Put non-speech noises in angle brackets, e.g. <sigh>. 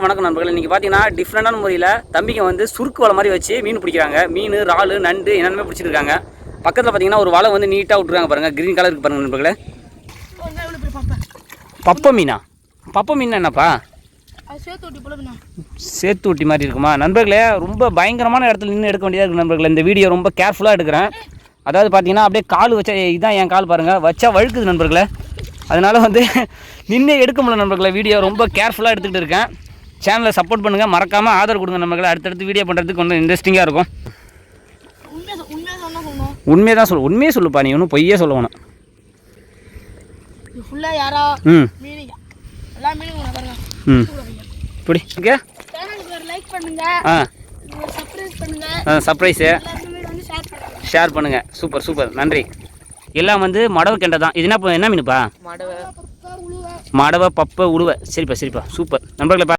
வணக்கம் நண்பர்கள். இன்றைக்கி பார்த்தீங்கன்னா டிஃப்ரெண்டான முறையில் தம்பிங்க வந்து சுருக்கு வலை மாதிரி வச்சு மீன் பிடிக்கிறாங்க. மீன் இறால் நண்டு என்னென்னமே பிடிச்சிருக்காங்க பக்கத்தில் பார்த்தீங்கன்னா ஒரு வலை வந்து நீட்டாக விட்ருக்காங்க பாருங்கள் க்ரீன் கலருக்கு பாருங்கள் நண்பர்களே. பப்ப மீனா? பப்ப மீன் என்னப்பா? சேத்து ஊட்டி மாதிரி இருக்குமா? நண்பர்களே ரொம்ப பயங்கரமான இடத்துல நின்று எடுக்க வேண்டியதாக இருக்குது நண்பர்களே. இந்த வீடியோ ரொம்ப கேர்ஃபுல்லாக எடுக்கிறேன். அதாவது பார்த்தீங்கன்னா அப்படியே கால் வச்சா இதான் என் கால் பாருங்கள் வச்சா வழுக்குது நண்பர்களே. அதனால் வந்து <laughs> நின்று எடுக்க முடியல நண்பர்களே. வீடியோ ரொம்ப கேர்ஃபுல்லாக எடுத்துக்கிட்டு இருக்கேன். சேனலை சப்போர்ட் பண்ணுங்கள் மறக்காமல் ஆதரவு கொடுங்க நண்பர்களே அடுத்தடுத்து வீடியோ பண்ணுறதுக்கு கொஞ்சம் இன்ட்ரெஸ்டிங்காக இருக்கும். உண்மையை தான் சொல்லு உண்மையே சொல்லுப்பா. நீ ஒன்றும் பொய்யே சொல்ல வேணாம். இது ஃபுல்லாக யாரா? ம். ம். இப்படி ஓகே சேனலுக்கு ஒரு லைக் பண்ணுங்க. ஆ. சர்ப்ரைஸு ஷேர் பண்ணுங்க. ஷேர் பண்ணுங்கள் சூப்பர் சூப்பர் நன்றி. எல்லாம் வந்து மடவு கெண்டை தான். இது என்ன என்ன மீனுப்பா? உழுவ. மடவை பப்பை உடுவை சரிப்பா சரிப்பா. சூப்பர் நண்பர்களை